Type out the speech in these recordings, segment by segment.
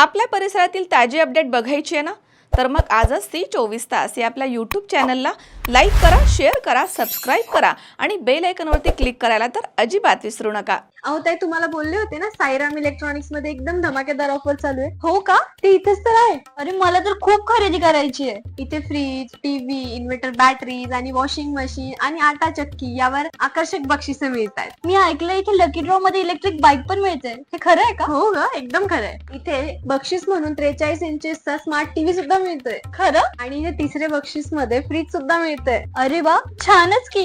आपल्या परिसरातील ताजी अपडेट बघायची आहे ना? तर मग आजच ती चोवीस तास या आपल्या यूट्यूब चॅनलला लाईक करा शेअर करा सबस्क्राईब करा आणि बेल आयकॉनवरती क्लिक करायला तर अजिबात विसरू नका. अहो ताई तुम्हाला बोलले होते ना साईराम इलेक्ट्रॉनिक्समध्ये एकदम धमाकेदार ऑफर चालू आहे. हो का? ते इथेच तर आहे. अरे मला तर खूप खरेदी करायची आहे. इथे फ्रीज टीव्ही इन्व्हर्टर बॅटरीज आणि वॉशिंग मशीन आणि आटा चक्की यावर आकर्षक बक्षिसे मिळत आहेत मी ऐकलं इथे लकी ड्रॉ मध्ये इलेक्ट्रिक बाईक पण मिळते हे खरं आहे का? हो ग एकदम खरं आहे. इथे बक्षीस म्हणून त्रेचाळीस इंचेसचा स्मार्ट टीव्ही सुद्धा मिळतोय. खरं? आणि इथे तिसरे बक्षीसमध्ये फ्रीज सुद्धा वाटतंय अरे वा छानच की.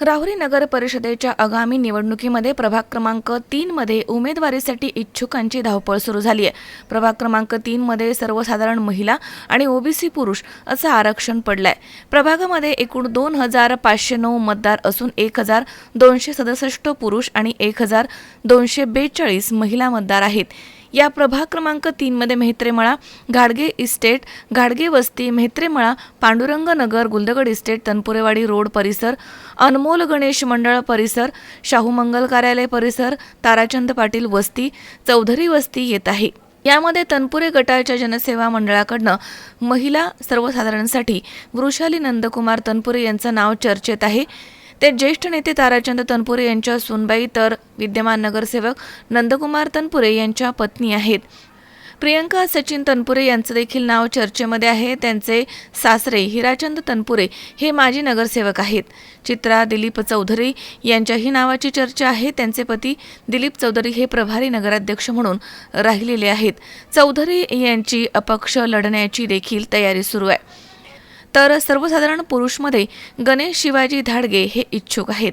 राहुरी नगर परिषदेच्या आगामी निवडणुकीमध्ये प्रभाग क्रमांक तीनमध्ये उमेदवारीसाठी इच्छुकांची धावपळ सुरू झाली आहे प्रभाग क्रमांक तीनमध्ये सर्वसाधारण महिला आणि ओबीसी पुरुष असं आरक्षण पडलं आहे प्रभागामध्ये एकूण दोन हजार पाचशे नऊ मतदार असून एक हजार दोनशे सदुसष्ट पुरुष आणि एक हजार दोनशे बेचाळीस महिला मतदार आहेत. या प्रभाग क्रमांक तीनमध्ये मेहत्रेमळा घाडगे इस्टेट घाडगे वस्ती मेहत्रेमळा पांडुरंग नगर गुलदगड इस्टेट तनपुरेवाडी रोड परिसर अनमोल गणेश मंडळ परिसर शाहू मंगल कार्यालय परिसर ताराचंद पाटील वस्ती चौधरी वस्ती येत आहे. यामध्ये तनपुरे गटाच्या जनसेवा मंडळाकडनं महिला सर्वसाधारणसाठी वृषाली नंदकुमार तनपुरे यांचं नाव चर्चेत आहे. ते ज्येष्ठ नेते ताराचंद तनपुरे यांच्या सुनबाई तर विद्यमान नगरसेवक नंदकुमार तनपुरे यांच्या पत्नी आहेत. प्रियंका सचिन तनपुरे यांचं देखील नाव चर्चेमध्ये आहे. त्यांचे सासरे हिराचंद तनपुरे हे माजी नगरसेवक आहेत. चित्रा दिलीप चौधरी यांच्याही नावाची चर्चा आहे. त्यांचे पती दिलीप चौधरी हे प्रभारी नगराध्यक्ष म्हणून राहिलेले आहेत. चौधरी यांची अपक्ष लढण्याची देखील तयारी सुरू आहे. तर सर्वसाधारण पुरुषमध्ये गणेश शिवाजी धाडगे हे इच्छुक आहेत.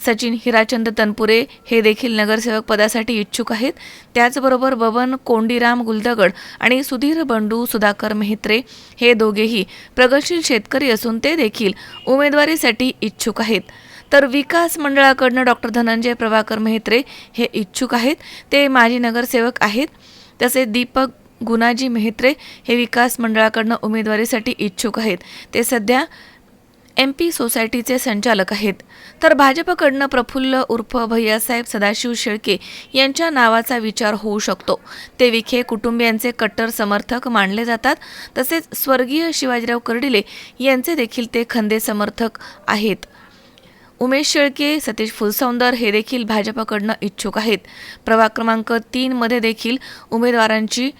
सचिन हिराचंद तनपुरे हे देखील नगरसेवक पदासाठी इच्छुक आहेत. त्याचबरोबर बबन कोंडीराम गुलदगड आणि सुधीर बंडू सुधाकर मेहत्रे हे दोघेही प्रगतशील शेतकरी असून ते देखील उमेदवारीसाठी इच्छुक आहेत. तर विकास मंडळाकडनं डॉक्टर धनंजय प्रभाकर मेहत्रे हे इच्छुक आहेत. ते माजी नगरसेवक आहेत. तसेच दीपक गुणाजी मेहत्रे हे विकास मंडळाकडनं उमेदवारीसाठी इच्छुक आहेत. ते सध्या एम पी सोसायटीचे संचालक आहेत. तर भाजपकडनं प्रफुल्ल उर्फ भैयासाहेब सदाशिव शेळके यांच्या नावाचा विचार होऊ शकतो. ते विखे कुटुंबियांचे कट्टर समर्थक मानले जातात. तसेच स्वर्गीय शिवाजीराव कर्डिले यांचे देखील ते खंदे समर्थक आहेत. उमेश शेळके सतीश फुलसौंदर हे देखील भाजपकडनं इच्छुक आहेत. प्रभाग क्रमांक तीनमध्ये देखील उमेदवारांची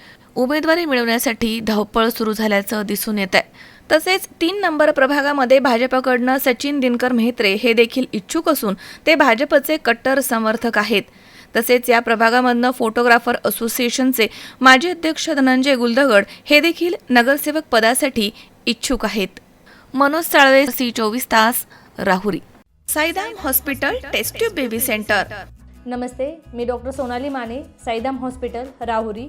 उमेदवारी मिळवण्यासाठी धावपळ सुरू झाल्याचं दिसून येत आहे तसेच तीन नंबर प्रभागामध्ये भाजपकडनं सचिन दिनकर मेहत्रे हे देखील इच्छुक असून ते भाजपचे कट्टर समर्थक आहेत. तसेच या प्रभागामधनं फोटोग्राफर असोसिएशनचे माजी अध्यक्ष धनंजय गुलदगड हे देखील नगरसेवक पदासाठी इच्छुक आहेत. मनोज साळवे सी चोवीस तास Rahuri. Saidam hospital test tube baby centre. नमस्ते मी डॉक्टर सोनाली माने साईदाम हॉस्पिटल राहुरी.